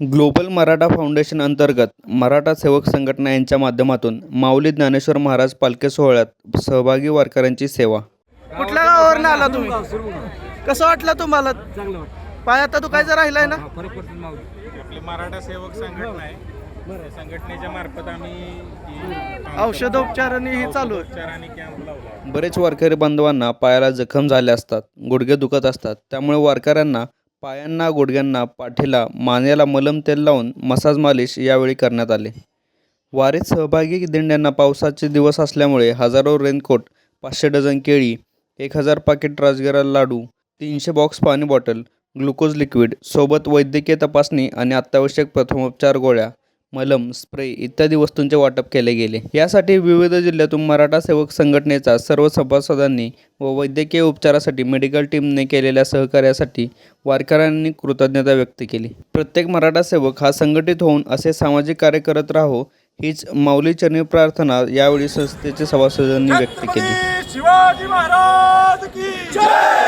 Global Maratha foundation अंतर्गत मराठा सेवक संघटना यांच्या माध्यमातून माऊली ज्ञानेश्वर महाराज पालखी सोहळ्यात सहभागी वारकऱ्यांची सेवा. कुठल्या गावावरून आला तुम्ही? कसं वाटलं तुम्हाला? पाय आता दुखायचं राहिलाय ना? आपली मराठा सेवक संघटना आहे. संघटनेच्या मार्फत आम्ही ही औषधोपचार आणि हे चालू आहे. उपचार आणि कॅम्प लावला बरेच वारकरी बांधवांना पायाला जखम झाले असतात गुडघे दुखत असतात. त्यामुळे वारकऱ्यांना पायांना गुडघ्यांना पाठीला मानेला मलम तेल लावून मसाज मालिश यावेळी करण्यात आले. वारीत सहभागी दिंड्यांना पावसाचे दिवस असल्यामुळे हजारो रेनकोट पाचशे डझन केळी एक हजार पाकिट राजगिरा लाडू तीनशे बॉक्स पाणी बॉटल ग्लुकोज लिक्विड सोबत वैद्यकीय तपासणी आणि अत्यावश्यक प्रथमोपचार गोळ्या मलम स्प्रे इत्यादी वस्तूंचे वाटप केले गेले. यासाठी विविध जिल्ह्यातून मराठा सेवक संघटनेचा सर्व सभासदांनी व वैद्यकीय उपचारासाठी मेडिकल टीमने केलेल्या सहकार्यासाठी वारकऱ्यांनी कृतज्ञता व्यक्त केली. प्रत्येक मराठा सेवक हा संघटित होऊन असे सामाजिक कार्य करत राहो हीच माऊलीचरणी प्रार्थना यावेळी संस्थेचे सभासदांनी व्यक्त केली. शिवाजी महाराज की जय!